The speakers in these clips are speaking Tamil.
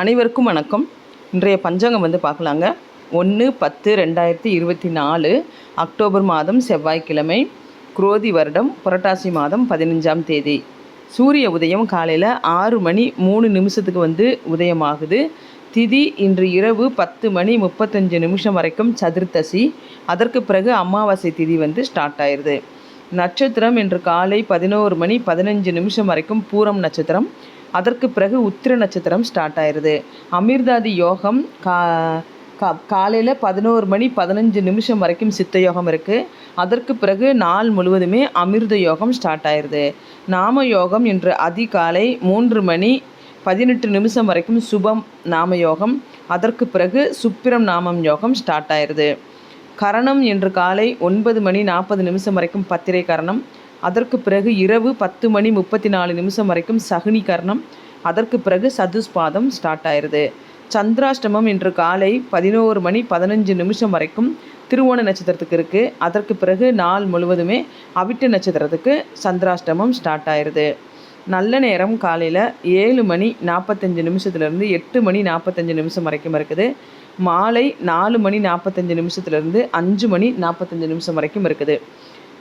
அனைவருக்கும் வணக்கம். இன்றைய பஞ்சாங்கம் வந்து பார்க்கலாங்க. ஒன்று பத்து ரெண்டாயிரத்தி இருபத்தி நாலு அக்டோபர் மாதம் செவ்வாய்க்கிழமை குரோதி வருடம் புரட்டாசி மாதம் பதினஞ்சாம் தேதி. சூரிய உதயம் காலையில் ஆறு மணி மூணு நிமிஷத்துக்கு வந்து உதயமாகுது. திதி இன்று இரவு பத்து மணி முப்பத்தஞ்சு நிமிஷம் வரைக்கும் சதுர்த்தசி. அதற்கு பிறகு அமாவாசை திதி வந்து ஸ்டார்ட் ஆயிடுது நட்சத்திரம் இன்று காலை பதினோரு மணி பதினஞ்சு நிமிஷம் வரைக்கும் பூரம் நட்சத்திரம். அதற்கு பிறகு உத்திர நட்சத்திரம் ஸ்டார்ட் ஆயிடுது அமிர்தாதி யோகம் கா கா காலையில் பதினோரு மணி பதினஞ்சு நிமிஷம் வரைக்கும் சித்த யோகம் இருக்குது அதற்கு பிறகு நாள் முழுவதுமே அமிர்த யோகம் ஸ்டார்ட் ஆயிடுது நாம யோகம் இன்று அதிகாலை மூன்று மணி பதினெட்டு நிமிஷம் வரைக்கும் சுபம் நாம யோகம். அதற்கு பிறகு சுப்பிரம் நாமம் யோகம் ஸ்டார்ட் ஆயிடுது கரணம் இன்று காலை ஒன்பது மணி நாற்பது நிமிஷம் வரைக்கும் பத்திரை கரணம். அதற்கு பிறகு இரவு பத்து மணி முப்பத்தி நாலு நிமிஷம் வரைக்கும் சகுனி கர்ணம் அதற்கு பிறகு சதுஸ்பாதம் ஸ்டார்ட் ஆயிடுது சந்திராஷ்டமம் இன்று காலை பதினோரு மணி பதினஞ்சு நிமிஷம் வரைக்கும் திருவோண நட்சத்திரத்துக்கு இருக்குது அதற்கு பிறகு நாள் முழுவதுமே அவிட்ட நட்சத்திரத்துக்கு சந்திராஷ்டமம் ஸ்டார்ட் ஆயிடுது நல்ல நேரம் காலையில் ஏழு மணி நாற்பத்தஞ்சு நிமிஷத்துலேருந்து எட்டு மணி நாற்பத்தஞ்சு நிமிஷம் வரைக்கும் இருக்குது. மாலை நாலு மணி நாற்பத்தஞ்சு நிமிஷத்துலேருந்து அஞ்சு மணி நாற்பத்தஞ்சு நிமிஷம் வரைக்கும் இருக்குது.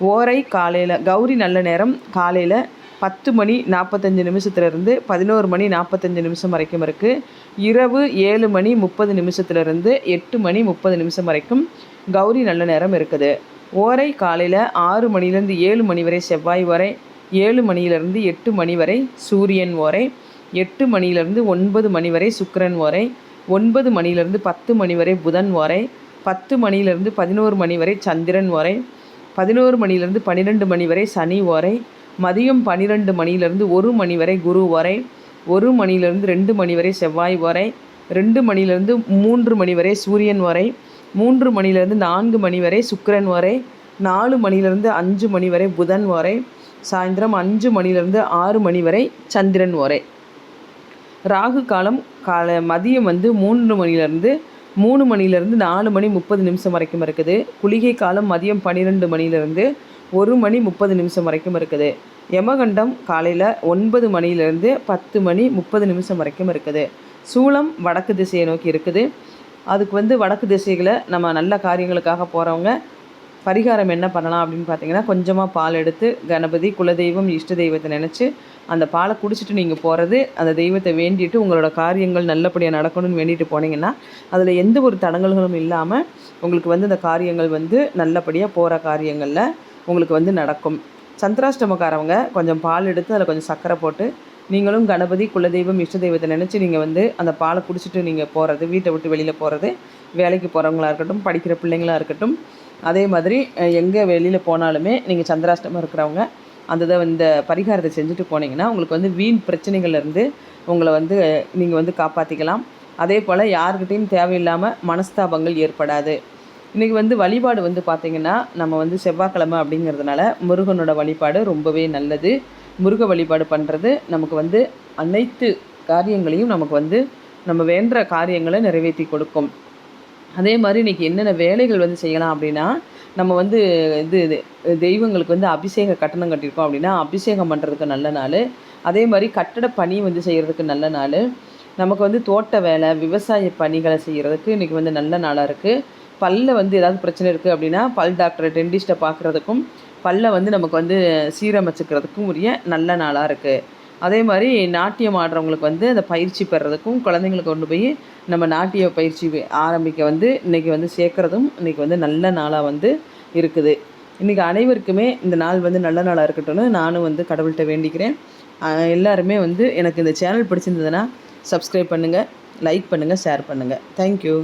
ஓரை காலையில் கௌரி நல்ல நேரம் காலையில் பத்து மணி நாற்பத்தஞ்சு நிமிஷத்துலேருந்து பதினோரு மணி நாற்பத்தஞ்சு நிமிஷம் வரைக்கும் இருக்குது இரவு ஏழு மணி முப்பது நிமிஷத்துலேருந்து எட்டு மணி முப்பது நிமிஷம் வரைக்கும் கௌரி நல்ல நேரம் இருக்குது. ஓரை காலையில் ஆறு மணிலேருந்து ஏழு மணி வரை செவ்வாய் வரை ஏழு மணியிலிருந்து எட்டு மணி வரை சூரியன் ஓரை எட்டு மணியிலிருந்து ஒன்பது மணி வரை சுக்கரன் ஓரை ஒன்பது மணியிலிருந்து பத்து மணி வரை புதன் ஓரை பத்து மணியிலிருந்து பதினோரு மணி வரை சந்திரன் ஓரை பதினோரு மணிலேருந்து பன்னிரெண்டு மணி வரை சனி ஓரை மதியம் பன்னிரெண்டு மணியிலிருந்து ஒரு மணி வரை குரு ஓரை ஒரு மணியிலிருந்து ரெண்டு மணி வரை செவ்வாய் ஓரை ரெண்டு மணியிலிருந்து மூன்று மணி வரை சூரியன் வரை மூன்று மணியிலிருந்து நான்கு மணி வரை சுக்கிரன் வரை நாலு மணியிலிருந்து அஞ்சு மணி வரை புதன் ஓரை சாயந்தரம் அஞ்சு மணிலேருந்து ஆறு மணி வரை சந்திரன் ஓரை ராகு காலம் காலை மதியம் வந்து மூன்று மணிலேருந்து மூணு மணிலேருந்து நாலு மணி முப்பது நிமிஷம் வரைக்கும் இருக்குது. குளிகை காலம் மதியம் பன்னிரெண்டு மணிலேருந்து ஒரு மணி முப்பது நிமிஷம் வரைக்கும் இருக்குது. யமகண்டம் காலையில் ஒன்பது மணிலேருந்து பத்து மணி முப்பது நிமிஷம் வரைக்கும் இருக்குது. சூளம் வடக்கு திசையை நோக்கி இருக்குது. அதுக்கு வந்து வடக்கு திசைகளை நம்ம நல்ல காரியங்களுக்காக போகிறவங்க பரிகாரம் என்ன பண்ணலாம் அப்படின்னு பார்த்தீங்கன்னா கொஞ்சமாக பால் எடுத்து கணபதி குலதெய்வம் இஷ்ட தெய்வத்தை நினச்சி அந்த பாலை குடிச்சிட்டு நீங்கள் போகிறது அந்த தெய்வத்தை வேண்டிட்டு உங்களோட காரியங்கள் நல்லபடியாக நடக்கணும்னு வேண்டிட்டு போனீங்கன்னா அதில் எந்த ஒரு தடங்கல்களும் இல்லாமல் உங்களுக்கு வந்து அந்த காரியங்கள் வந்து நல்லபடியாக போகிற காரியங்களில் உங்களுக்கு வந்து நடக்கும். சந்திராஷ்டமக்காரவங்க கொஞ்சம் பால் எடுத்து அதில் கொஞ்சம் சர்க்கரை போட்டு நீங்களும் கணபதி குலதெய்வம் இஷ்ட தெய்வத்தை நினச்சி நீங்கள் வந்து அந்த பாலை குடிச்சிட்டு நீங்கள் போகிறது வீட்டை விட்டு வெளியில் போகிறது வேலைக்கு போகிறவங்களா இருக்கட்டும் படிக்கிற பிள்ளைங்களாக இருக்கட்டும் அதே மாதிரி எங்கே வெளியில் போனாலுமே நீங்கள் சந்திராஷ்டமம் இருக்கிறவங்க அந்த இதை இந்த பரிகாரத்தை செஞ்சுட்டு போனீங்கன்னா உங்களுக்கு வந்து வீண் பிரச்சனைகள்லேருந்து உங்களை வந்து நீங்கள் வந்து காப்பாற்றிக்கலாம் அதே போல் யாருக்கிட்டேயும் தேவையில்லாமல் மனஸ்தாபங்கள் ஏற்படாது. இன்றைக்கி வந்து வழிபாடு வந்து பார்த்திங்கன்னா நம்ம வந்து செவ்வாய்க்கிழமை அப்படிங்கிறதுனால முருகனோட வழிபாடு ரொம்பவே நல்லது. முருக வழிபாடு பண்ணுறது நமக்கு வந்து அனைத்து காரியங்களையும் நமக்கு வந்து நம்ம வேண்டுற காரியங்களை நிறைவேற்றி கொடுக்கும். அதே மாதிரி இன்றைக்கி என்னென்ன வேலைகள் வந்து செய்யலாம் அப்படின்னா நம்ம வந்து இது தெய்வங்களுக்கு வந்து அபிஷேக கட்டணம் கட்டியிருக்கோம் அப்படின்னா அபிஷேகம் பண்ணுறதுக்கு நல்ல நாள். அதே மாதிரி கட்டட பணி வந்து செய்கிறதுக்கு நல்ல நாள். நமக்கு வந்து தோட்ட வேலை விவசாய பணிகளை செய்கிறதுக்கு இன்றைக்கி வந்து நல்ல நாளாக இருக்குது பல்ல வந்து ஏதாவது பிரச்சனை இருக்குது அப்படின்னா பல் டாக்டரை டென்டிஸ்ட்டை பார்க்குறதுக்கும் பல்ல வந்து நமக்கு வந்து சீரமைச்சுக்கிறதுக்கும் உரிய நல்ல நாளாக இருக்குது அதே மாதிரி நாட்டியம் ஆடுறவங்களுக்கு வந்து அந்த பயிற்சி பெறதுக்கும் குழந்தைங்களுக்கு கொண்டு போய் நம்ம நாட்டிய பயிற்சி ஆரம்பிக்க வந்து இன்றைக்கி வந்து சேர்க்குறதும் இன்றைக்கி வந்து நல்ல நாளாக வந்து இருக்குது. இன்றைக்கி அனைவருக்குமே இந்த நாள் வந்து நல்ல நாளாக இருக்கட்டும்னு நானும் வந்து கடவுள்கிட்ட வேண்டிக்கிறேன். எல்லாருமே வந்து எனக்கு இந்த சேனல் பிடிச்சிருந்ததுன்னா சப்ஸ்கிரைப் பண்ணுங்கள் லைக் பண்ணுங்கள் ஷேர் பண்ணுங்கள் தேங்க்யூ